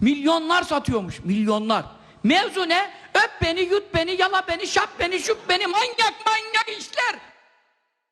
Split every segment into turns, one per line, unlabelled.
Milyonlar satıyormuş, milyonlar. Mevzu ne? Öp beni, yut beni, yala beni, şap beni, şup beni, manyak manyak işler.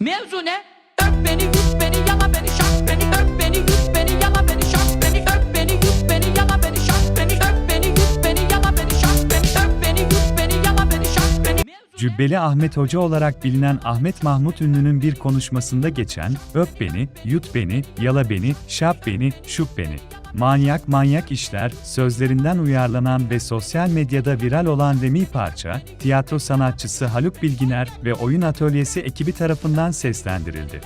Mevzu ne? Öp beni, yut beni, yala beni, şap beni, öp beni, yut beni, yala beni, şap beni, öp beni, yut beni, yala beni, şap beni, öp beni, yut beni, yala beni, şap beni, öp beni, yut beni, yala beni, şap beni. Mevzu?
Cübbeli Ahmet Hoca olarak bilinen Ahmet Mahmut Ünlü'nün bir konuşmasında geçen "Öp beni, yut beni, yala beni, şap beni, şup beni." Manyak manyak işler sözlerinden uyarlanan ve sosyal medyada viral olan Remi parça, tiyatro sanatçısı Haluk Bilginer ve oyun atölyesi ekibi tarafından seslendirildi.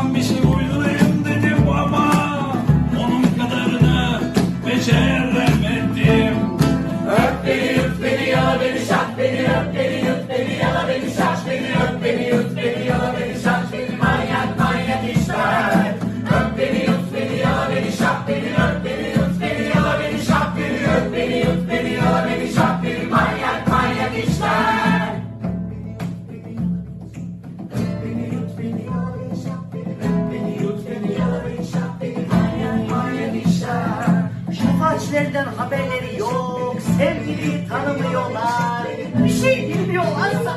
Sapan bir şey uydulayım dedim ama Onun kadarını beceremedim
Şu harçlerden haberleri yok, sevgili tanımıyorlar, bir şey bilmiyorlarsa...